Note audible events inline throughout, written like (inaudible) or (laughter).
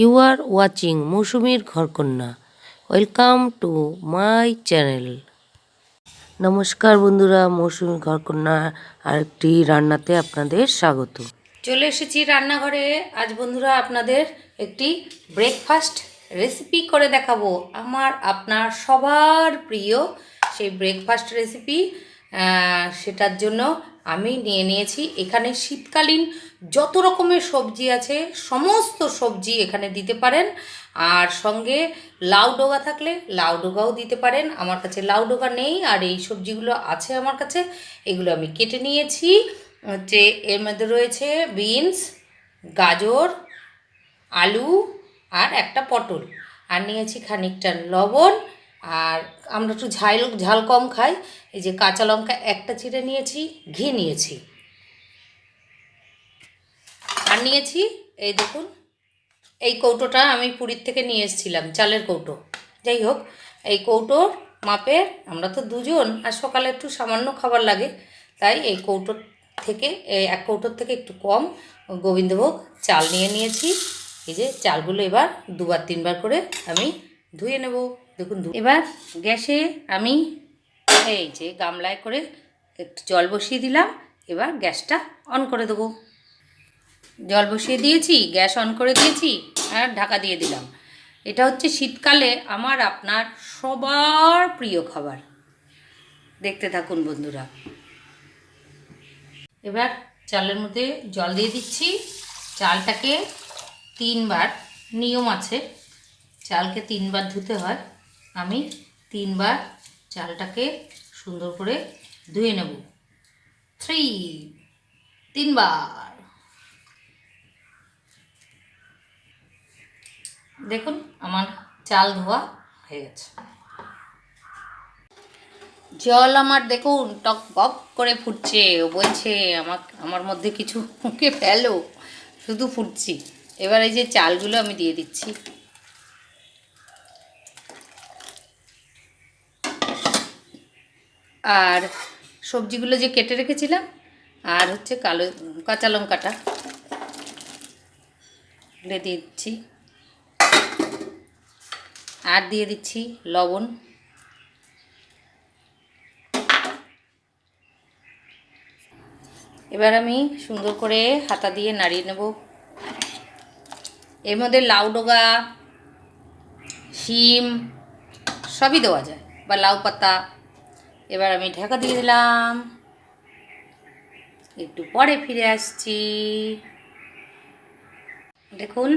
You are watching মৌসুমীর ঘরকন্যা welcome to my channel নমস্কার বন্ধুরা মৌসুমী ঘরকন্যা আরেকটি রান্নাতে আপনাদের স্বাগত। চলে এসেছি রান্নাঘরে। আজ বন্ধুরা আপনাদের একটি ব্রেকফাস্ট রেসিপি করে দেখাবো। আমার, আপনার সবার প্রিয় সেই ব্রেকফাস্ট রেসিপি সেটার জন্য আমি নিয়ে নিয়েছি। এখানে শীতকালীন যত রকমের সবজি আছে, সমস্ত সবজি এখানে দিতে পারেন। আর সঙ্গে লাউ ডোগা থাকলে লাউ ডোগাও দিতে পারেন। আমার কাছে লাউ ডোগা নেই আর এই সবজিগুলো আছে আমার কাছে। এগুলো আমি কেটে নিয়েছি। হচ্ছে এর মধ্যে রয়েছে বিনস, গাজর, আলু আর একটা পটল। আর নিয়েছি খানিকটা লবণ আর আমরা একটু ঝাল ঝাল কম খাই। এই যে কাঁচা লঙ্কা একটা চিড়ে নিয়েছি, ঘি নিয়েছি। আর নিয়েছি, এই দেখুন, এই কৌটোটা আমি পুরীর থেকে নিয়ে এসেছিলাম, চালের কৌটো। যাই হোক, এই কৌটোর মাপের আমরা তো দুজন, আর সকালে একটু সামান্য খাবার লাগে। তাই এই কৌটোর থেকে এক কৌটোর থেকে একটু কম গোবিন্দভোগ চাল নিয়ে নিয়েছি। এই যে চালগুলো এবার দুবার, তিনবার করে আমি ধুয়ে নেব। দেখুন এবার গ্যাসে আমি এই যে গামলায় করে একটু জল বসিয়ে দিলাম, এবার গ্যাসটা অন করে দেবো। জল বসিয়ে দিয়েছি, গ্যাস অন করে দিয়েছি, আর ঢাকা দিয়ে দিলাম। এটা হচ্ছে শীতকালে আমার আপনার সবার প্রিয় খাবার। দেখতে থাকুন বন্ধুরা। এবার চালের মধ্যে জল দিয়ে দিচ্ছি। চালটাকে তিনবার, নিয়ম আছে, চালকে তিনবার ধুতে হয়। আমি তিনবার চালটাকে সুন্দর করে ধুয়ে নেব। থ্রি তিনবার। দেখুন, আমার চাল ধোয়া হয়ে গেছে। জল আমার দেখুন, টক বক করে ফুটছে। ও বলছে আমার আমার মধ্যে কিছু মুখে ফেলো। শুধু ফুটছি। এবার এই যে চালগুলো আমি দিয়ে দিচ্ছি। আর সবজিগুলো যে কেটে রেখেছিলাম, আর হচ্ছে কালো, কাঁচা লঙ্কাটা। দিয়ে দিচ্ছি। আর দিয়ে দিচ্ছি লবণ। এবার আমি সুন্দর করে হাতা দিয়ে নাড়িয়ে নেব। এর মধ্যে লাউ ডোগা, শিম, সবই দেওয়া যায়, বা লাউ পাতা। এবার আমি ঢাকা দিয়ে দিলাম। একটু পরে ফিরে আসছি। দেখুন।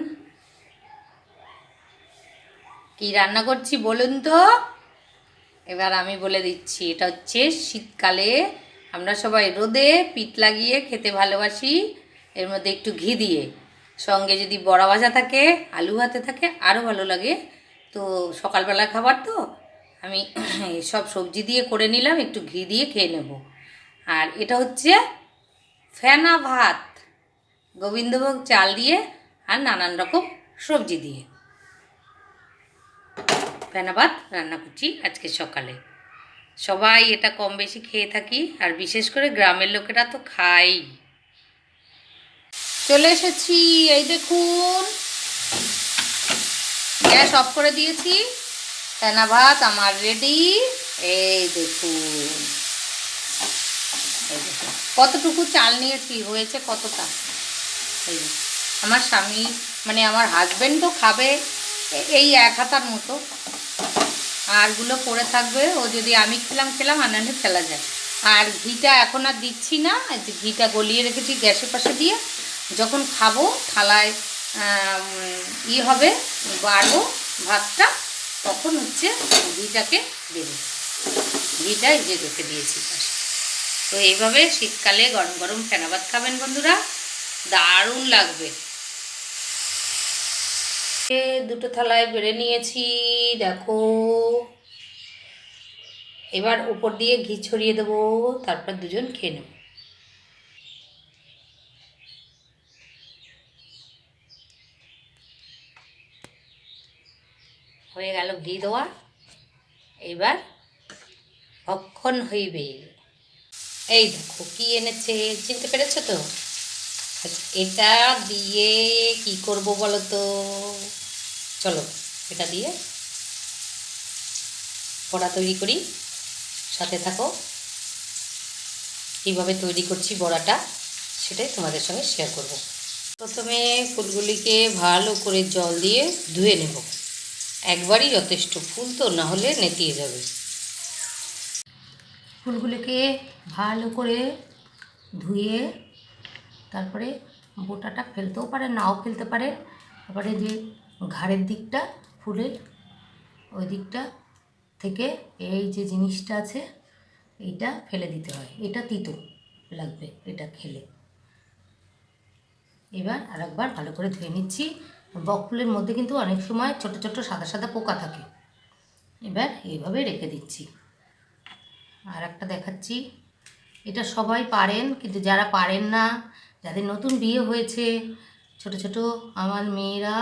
কি রান্না করছি বলুন তো? এবার আমি বলে দিচ্ছি, এটা হচ্ছে শীতকালে আমরা সবাই রোদে পিঠ লাগিয়ে খেতে ভালোবাসি। এর মধ্যে একটু ঘি দিয়ে। সঙ্গে যদি বড়া ভাজা থাকে, আলু হাতে থাকে আরও ভালো লাগে। তো সকালবেলা খাবার তো আমি (coughs) সব সবজি দিয়ে করে নিলাম, একটু ঘি দিয়ে খেয়ে নেব। আর এটা হচ্ছে ফেনা ভাত। গোবিন্দভোগ চাল দিয়ে আর নানান রকম সবজি দিয়ে। ফেনা ভাত রান্না করছি আজকে সকালে। সবাই এটা কম বেশি খেয়ে থাকি, আর বিশেষ করে গ্রামের লোকেরা তো খাই। চলে এসেছি, এই দেখুন। গ্যাস অফ করে দিয়েছি। ফেনা ভাত আমার রেডি এই দেখুন। কতটুকু চাল নিয়েছি হয়েছে, কতটা? এই আমার স্বামী মানে আমার হাজবেন্ডও খাবে এই এক হাতার মতো। আরগুলো পড়ে থাকবে, ও যদি আমি খেলাম খেলাম আর নাহলে ফেলা যায়। আর ঘিটা এখন আর দিচ্ছি না ঘিটা গলিয়ে রেখেছি গ্যাসের পাশে দিয়ে। যখন খাব, থালায় ই হবে, বাড়বো ভাতটা। তখন হচ্ছে ঘিটাকে দেবো ঘিটা যে রেখে দিয়েছি তো এইভাবে শীতকালে গরম গরম ফেনা ভাত খাবেন বন্ধুরা। দারুণ লাগবে। দুটো থালায় বেড়ে নিয়েছি, দেখো। এবার উপর দিয়ে ঘি ছড়িয়ে দেবো, তারপর দুজন খেয়ে নেব। হয়ে গেল ঘি দেওয়া এবার ভক্ষণ হইবে। এই দেখো, কি এনেছে? চিনতে পেরেছ তো? এটা দিয়ে কি করব বলো তো চলো, এটা দিয়ে বড়া তৈরি করি। সাথে থাকো। কীভাবে তৈরি করছি বড়াটা, সেটাই তোমাদের সঙ্গে শেয়ার করব। প্রথমে ফুলগুলিকে ভালো করে জল দিয়ে ধুয়ে নেব। একবারই যথেষ্ট ফুল তো না হলে নেতিয়ে যাবে। ফুলগুলিকে ভালো করে ধুয়ে তারপরে বোটাটা ফেলতেও পারে, নাও ফেলতে পারে। তারপরে যে ঘাড়ের দিকটা, ফুলের ওই দিকটা থেকে এই যে জিনিসটা আছে, এইটা ফেলে দিতে হয়। এটা তিতো লাগবে এটা খেলে। এবার আরেকবার ভালো করে ধুয়ে নিচ্ছি। বক ফুলের মধ্যে কিন্তু অনেক সময় ছোট ছোট সাদা সাদা পোকা থাকে। এবার এইভাবে রেখে দিচ্ছি। আর একটা দেখাচ্ছি। এটা সবাই পারেন, কিন্তু যারা পারেন না, যাদের নতুন বিয়ে হয়েছে, ছোট ছোট আমার মেয়েরা,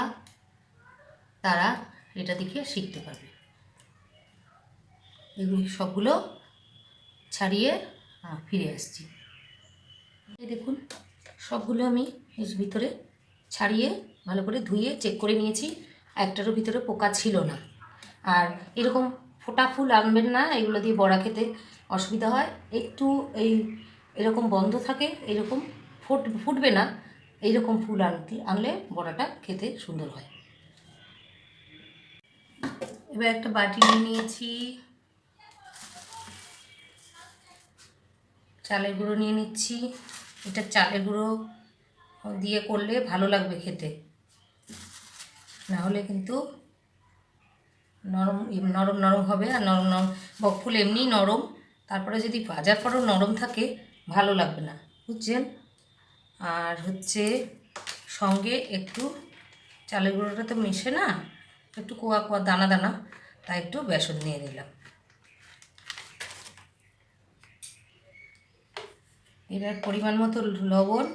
তারা এটা দেখে শিখতে পারবে। এগুলি সবগুলো ছাড়িয়ে ফিরে আসছি। দেখুন, সবগুলো আমি এর ভিতরে ছাড়িয়ে ভালো করে ধুয়ে চেক করে নিয়েছি। একটারও ভিতরে পোকা ছিল না। আর এরকম ফোটা ফুল আনবেন না, এগুলো দিয়ে বড়া খেতে অসুবিধা হয়। একটু এই এরকম বন্ধ থাকে, এরকম ফুট, ফুটবে না, এইরকম ফুল আনতে, আনলে বড়াটা খেতে সুন্দর হয়। এবার একটা বাটি নিয়ে নিয়েছি। চালের গুঁড়ো নিয়ে নিচ্ছি। এটা চালের গুঁড়ো দিয়ে করলে ভালো লাগবে খেতে। না হলে কিন্তু নরম নরম নরম হবে আর নরম নরম বকফুল এমনি নরম। তারপরে যদি ভাজার পরও নরম থাকে, ভালো লাগবে না, বুঝছেন? আর হচ্ছে সঙ্গে একটু চালের গুঁড়োটা তো মিশে না, একটু কোয়া কোয়া দানা দানা, তাই একটু বেসন নিয়ে নিলাম। এবার পরিমাণ মতো লবণ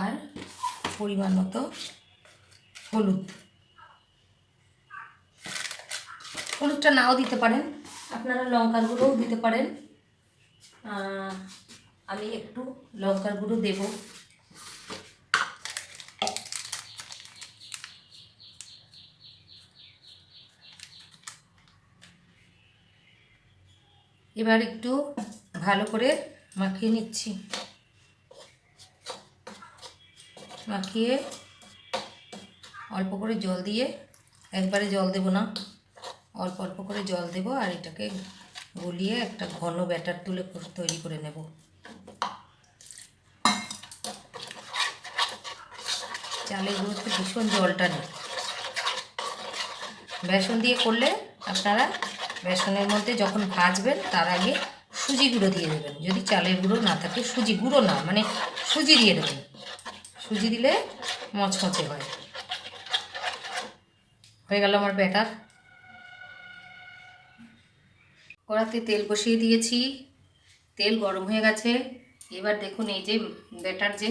আর পরিমাণ মতো হলুদ। হলুদটা নাও দিতে পারেন। আপনারা লঙ্কার গুঁড়োও দিতে পারেন। আমি একটু লঙ্কার গুঁড়ো দেব। এবার একটু ভালো করে মাখিয়ে নিচ্ছি। মাখিয়ে অল্প করে জল দিয়ে, একবারে জল দেব না, অল্প অল্প করে জল দেব আর এটাকে গলিয়ে একটা ঘন ব্যাটার তুলে তৈরি করে নেব। চালের গুঁড়োতে ভীষণ জলটা নেই। বেসন দিয়ে করলে আপনারা বেসনের মধ্যে যখন ভাজবেন, তার আগে সুজি গুঁড়ো দিয়ে দেবেন। যদি চালের গুঁড়ো না থাকে, সুজি গুঁড়ো না মানে সুজি দিয়ে দেবেন। সুজি দিলে মচমচে হয়। হয়ে গেল আমার ব্যাটার। কড়াতে তেল বসিয়ে দিয়েছি। তেল গরম হয়ে গেছে। এবার দেখুন এই যে ব্যাটার যে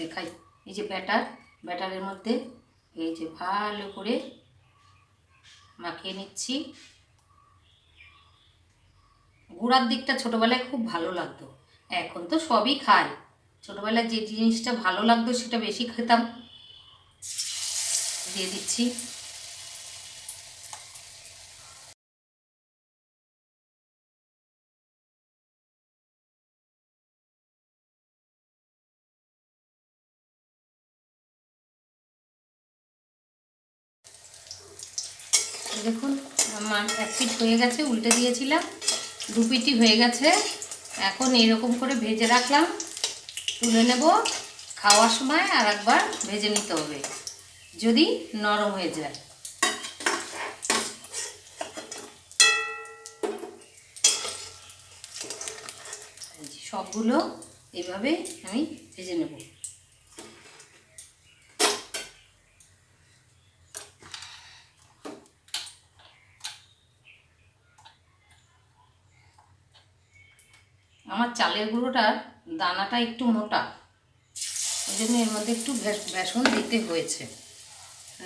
দেখাই, এই যে ব্যাটার, ব্যাটারের মধ্যে এই যে ভালো করে মাখিয়ে নিচ্ছি। গুঁড়ার দিকটা ছোটোবেলায় খুব ভালো লাগতো, এখন তো সবই খাই ছোটোবেলায় যে জিনিসটা ভালো লাগতো সেটা বেশি খেতাম। দিয়ে দিচ্ছি। দেখুন, আমার এক পিঠ হয়ে গেছে, উল্টে দিয়েছিলাম, দু পিঠই হয়ে গেছে। এখন এরকম করে ভেজে রাখলাম। তুলে নেব। খাওয়ার সময় আর একবার ভেজে নিতে হবে, যদি নরম হয়ে যায়। সবগুলো এইভাবে আমি ভেজে নেব। আমার চালের গুঁড়োটার দানাটা একটু মোটা। ওই জন্য এর মধ্যে একটু বেসন দিতে হয়েছে।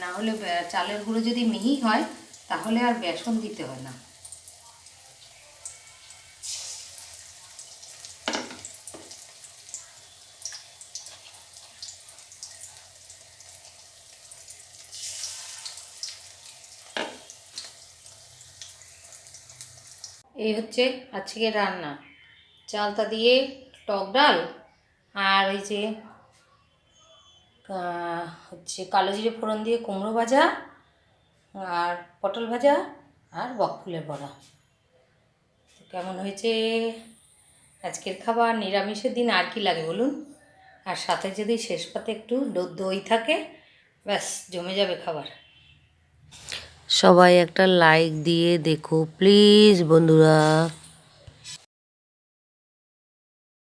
না হলে চালের গুঁড়ো যদি মিহি হয়, তাহলে আর বেসন দিতে হয় না। এই হচ্ছে আজকে রান্না। চালটা দিয়ে টক ডাল আর এই যে হচ্ছে কালো জিরে ফোড়ন দিয়ে কুমড়ো ভাজা আর পটল ভাজা আর বকফুলের বড়া। তো কেমন হয়েছে আজকের খাবার? নিরামিষের দিন আর কি লাগে বলুন? আর সাথে যদি শেষ পাতে একটু দই থাকে, ব্যাস, জমে যাবে খাবার। সবাই একটা লাইক দিয়ে দেখো, প্লিজ, বন্ধুরা।